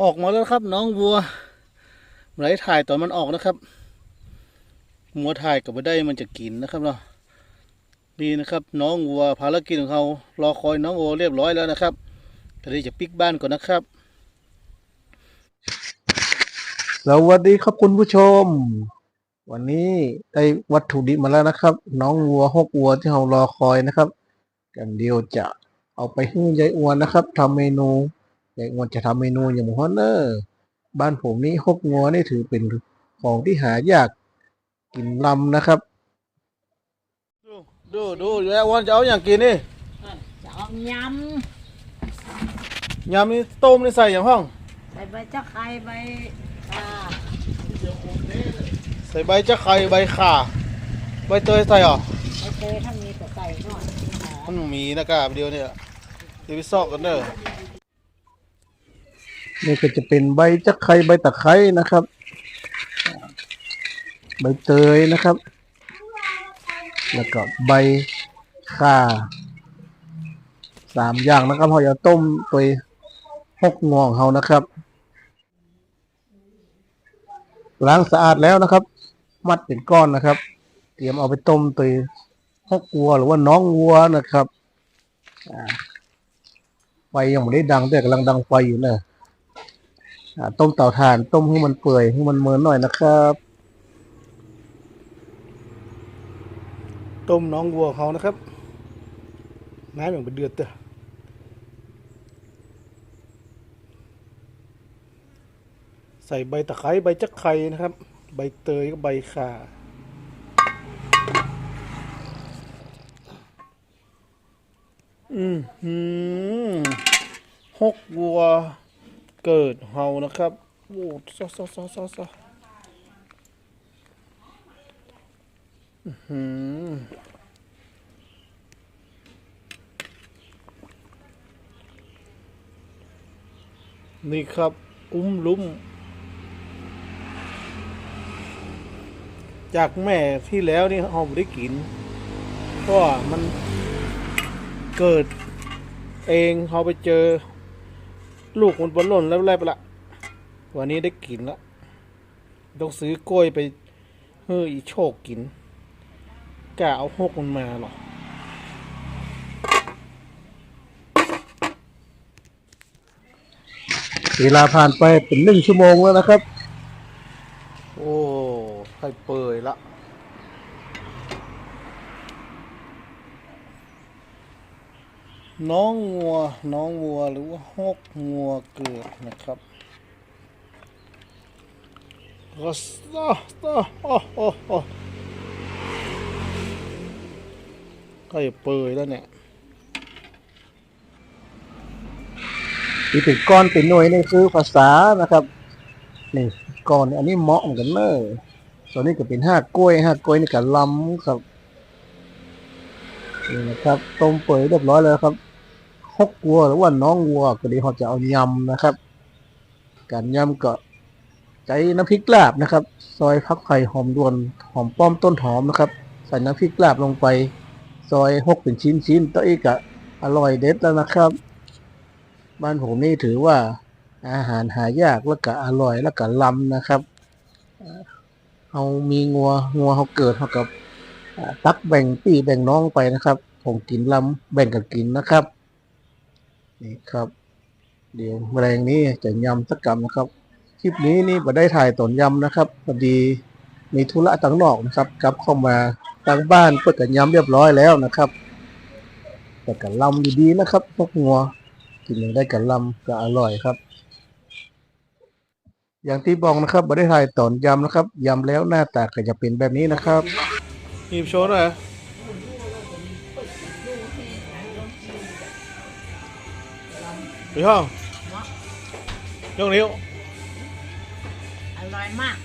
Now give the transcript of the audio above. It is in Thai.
ออกมาแล้วครับ น้องวัวไหลถ่ายตอนมันออกนะครับมัวถ่ายกับไม่ได้มันจะกินนะครับเนาะนี่นะครับ น้องวัวภารกิจของเขารอคอยน้องวัวเรียบร้อยแล้วนะครับก็เลยจะปิกบ้านก่อนนะครับสวัสดีครับคุณผู้ชม วันนี้ได้วัตถุดิบมาแล้วนะครับ น้องวัวหกวัวที่เรารอคอยนะครับ กันเดียวจะเอาไปให้ยายอวนนะครับทำเมนู ยายอวนจะทำเมนูอย่างหมูฮอนเนอร์บ้านผมนี่หกงัวนี่ถือเป็นของที่หายากกินลำนะครับ ดูดูดูแล้ววันจะเอาอย่างกินนี่จะเอายยำนี่ต้มนี่ใส่อย่างห้องำใส่ใบจะไคร้ใบอ่าใส่ใบจะไข่ใบข่าใบเตยใส่เหรอใบเตยถ้ามีก็ใส่หน่อยหอมัมนมีนะครับเดียวเนี่ยเดี๋ยวไปซอกกันเด้อ นี่ก็จะเป็นใบจะไครใบตะไคร้นะครับ ใบเตยนะครับ แล้วก็ใบข่าสามอย่างนะครับเราจะต้มตัวหกงวของเขานะครับล้างสะอาดแล้วนะครับ มัดเป็นก้อนนะครับ เตรียมเอาไปต้มตัวหกวัวหรือว่าน้องวัวนะครับไฟยังไม่ได้ดังแต่กำลังดังไฟอยู่เนอะอ่า ต้มเต่าถ่าน ต้มให้มันเปื่อยให้มันเมินหน่อยนะครับ ต้มน้องวัวเขานะครับน้ำอย่างเป็นเดือดเด้อใส่ใบตะไคร้ใบจักไข่นะครับ ใบเตยกับใบข่าอืมหกวัว เกิดเฮานะครับโอ้ซอซอซอซอซออื้อหืมนี่ครับ อุ้มลุ้ม จากแม่ที่แล้วนี่เราไม่ได้กิน เพราะมันเกิดเองเราไปเจอ ลูกมันบนหล่นแล้วไรไปละ วันนี้ได้กินละ ต้องซื้อกล้วยไป เฮ้ยโชคกินกะเอาหกมันมาหรอเวลาผ่านไปเป็นหนึ่งชั่วโมงแล้วนะครับ โอ้ไข่เปื่อยละ น้องงัว น้องวัวหรือว่าฮกงัวเกิดนะครับก็สตาสตาโอ้โอ้โอ้ไข่เปื่อยแล้วเนี่ยที่เป็นก้อนเป็นหน่วยนี่คือภาษานะครับนี่ก้อนอันนี้เหมาะกันเนอะส่วนนี้ก็เป็นห้ากล้วยห้ากล้วยนี่ก็ลำครับนี่นะครับต้มเปื่อยเรียบร้อยแล้วครับ กวัวหรือว่าน้องวัว ก็ดีเขาจะเอายำนะครับ การยำก็ใช้น้ำพริกลาบนะครับ ซอยพักไผ่หอมดวนหอมป้อมต้นหอมนะครับ ใส่น้ำพริกลาบลงไป ซอยหกเป็นชิ้นชิ้นๆตัวอีกอะอร่อยเด็ดแล้วนะครับ บ้านผมนี่ถือว่าอาหารหายากแล้วก็อร่อยแล้วก็ล้ำนะครับเอามีงัวงัวเขาเกิดเขากับตักแบ่งพี่แบ่งน้องไปนะครับ ผมกินล้ำแบ่งกันกินนะครับ นี่ครับ เดี๋ยวแมลงนี้จะยำสักกรรมนะครับ คลิปนี้นี่มาได้ถ่ายตอนยำนะครับพอดีมีธุระต่างนอกนะครับกลับเข้ามาทางบ้านเพื่อกันยำเรียบร้อยแล้วนะครับแต่กันลำดีๆนะครับพวกงัวกินยังได้กับลำก็อร่อยครับ อย่างที่บอกนะครับม่ได้ถ่ายตอนยำนะครับยำแล้วหน้าตาก็จะเป็นแบบนี้นะครับหยิบโชว์หน่อย ไปห้องยกนิ้ว อร่อยมาก